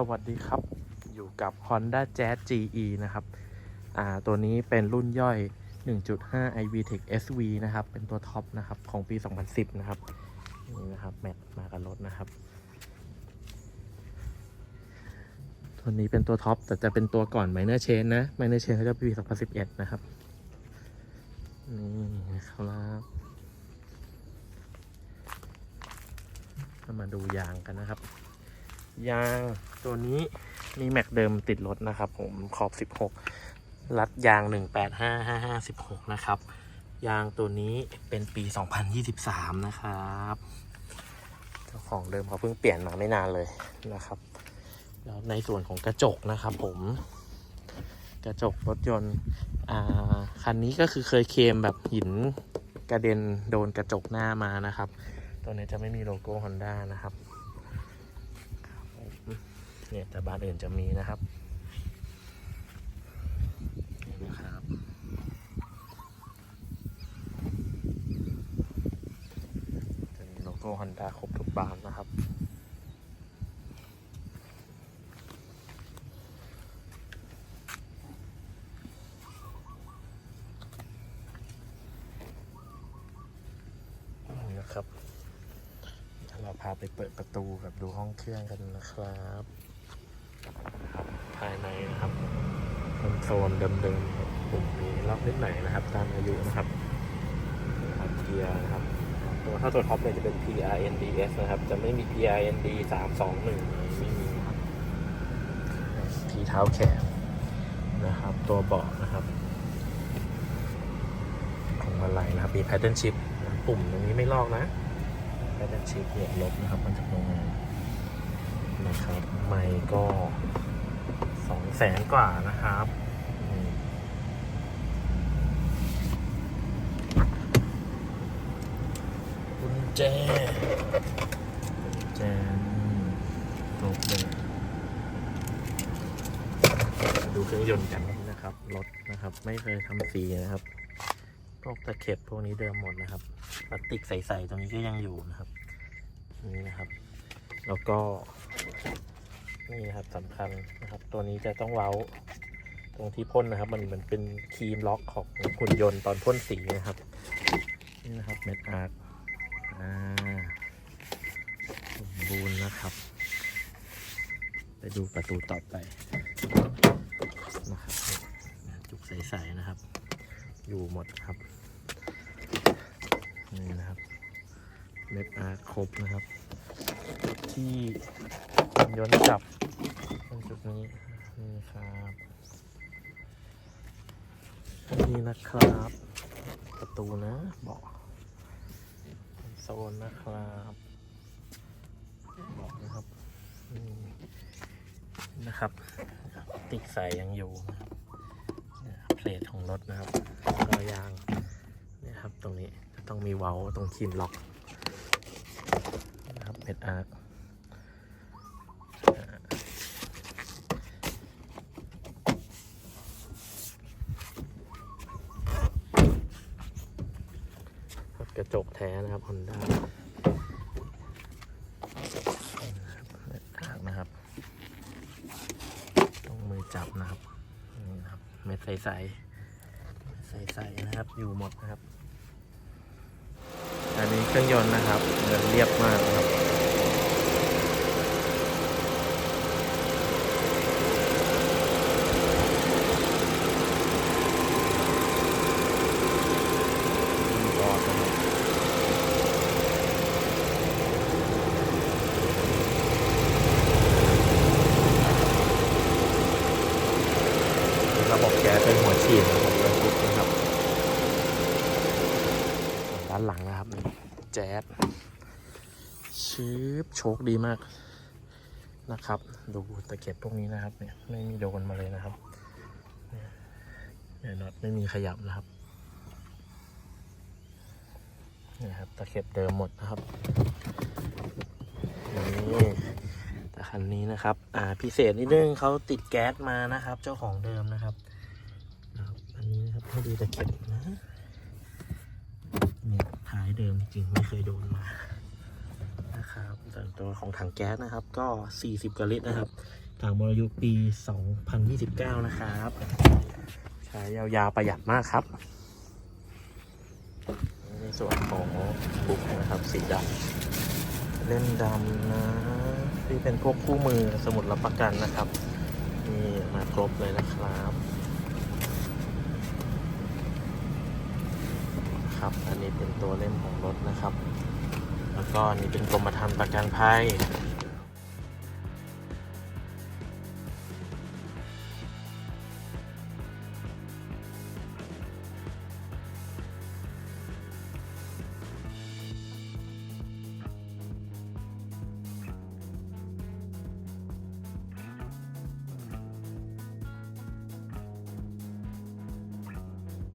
สวัสดีครับ อยู่กับ Honda Jazz GE นะครับ อ่า ตัวนี้เป็นรุ่นย่อย 1.5 iVTEC SV นะครับ เป็นตัวท็อปนะครับ ของปี 2010 นะครับ นี่นะครับ แมทมากับรถนะครับ ตัวนี้เป็นตัวท็อป แต่จะเป็นตัวก่อน Minor Chain นะ Minor Chain เขาจะปี 2011 นะครับ นี่นะครับมาดูยางกันนะครับ ยางตัวนี้มีแม็กเดิมติดรถนะครับผมขอบ 16 รัดยาง 185556 นะครับ ยางตัวนี้เป็นปี 2023 นะครับเจ้าของเดิมเขาเพิ่งเปลี่ยนมาไม่นานเลยนะครับแล้วในส่วนของกระจกนะครับผมกระจกรถยนต์อาคันนี้ก็คือเคยเคมแบบหินกระเด็นโดนกระจกหน้ามานะครับ ตัวนี้จะไม่มีโลโก้ Honda นะครับ เนี่ยแต่บ้านอื่นจะมีนะครับนี่นะครับจะมีโลโก้ Honda ครบทุกบ้านนะครับนี่นะครับเราพาไปเปิดประตูกับดูห้องเครื่องกันนะครับ ภายในนะครับคอนโซลเดิมๆปุ่มมีล็อกนิดหน่อยนะครับ ตามอายุนะครับครับเกียร์นะครับ ตัวถ้าตัวท็อปเนี่ยจะเป็น PRNDS นะครับ จะไม่มี PRND 321ไม่มีนะครับทีเท้าแขนนะครับ ตัวเบาะนะครับ ของอะไรนะครับ มี pattern chip ปุ่มตรงนี้ไม่ลอกนะ pattern chip หัวลบนะครับมันจากโรงงานนะครับ ไม่ก็สองแสนกว่านะครับกุญแจกุญแจครบเลยมาดูเครื่องยนต์กันนะครับ รถนะครับ ไม่เคยทำสีนะครับ พวกตะเข็บพวกนี้เดิมหมดนะครับ พลาสติกใสๆตรงนี้ก็ยังอยู่นะครับ นี่นะครับ แล้วก็ นี่นะครับสำคัญนะครับ ตัวนี้จะต้องเว้า ตรงที่พ่นนะครับ มันเหมือนเป็นครีมล็อกของหุ่นยนต์ตอนพ่นสีนะครับ นี่นะครับเม็ดอาร์ตอ่าสมบูรณ์นะครับ ไปดูประตูต่อไปนะครับจุกใสๆนะครับ อยู่หมดครับนี่นะครับเม็ดอาร์ตครบนะครับ ที่ ย้อนจับตรงจุดนี้นี่ครับนี่นะครับ ประตูนะเบาะโซนนะครับเบาะนะครับนี่นะครับ ติดใส่ยังอยู่นะครับเพลทของรถนะครับก็ยางนี่ครับตรงนี้ต้องมีเว้าตรงคีมล็อกนะครับเม็ดอาร์คอ่าครับ กระจกแท้นะครับ Honda เม็ดอานะครับ ต้องมือจับนะครับนี่นะครับ เม็ดใสๆ ใสๆนะครับ อยู่หมดนะครับ อันนี้เครื่องยนต์นะครับเดินเรียบมากนะครับ รอดนะครับระบบแก๊สเป็นหัวฉีดนะครับเรื่องทุกนะครับ ด้านหลังนะครับนี่แจ๊ดชืบโชคดีมากนะครับ ดูตะเข็บพวกนี้นะครับ เนี่ยไม่มีโดนมาเลยนะครับเนี่ยน็อตไม่มีขยับนะครับเนี่ยครับตะเข็บเดิมหมดนะครับนี่แต่คันนี้นะครับ อ่าพิเศษนิดนึงเขาติดแก๊สมานะครับ เจ้าของเดิมนะครับ อันนี้นะครับให้ดูตะเข็บนะ ท้ายเดิมจริงๆไม่เคยโดนมานะนะครับส่วนตัวของถังแก๊สนะครับ ก็ 40กว่าลิตรนะครับถังมรยุปี 2029 นะครับใช้ยาวๆประหยัดมากครับ ในส่วนของบุ๊กนะครับสีดำเล่มดำนะที่เป็นพวกคู่มือสมุดรับประกันนะครับนี่มาครบเลยนะครับ ครับ อันนี้เป็นตัวเล่มของรถนะครับ แล้วก็อันนี้เป็นกรมธรรม์ประกันภัย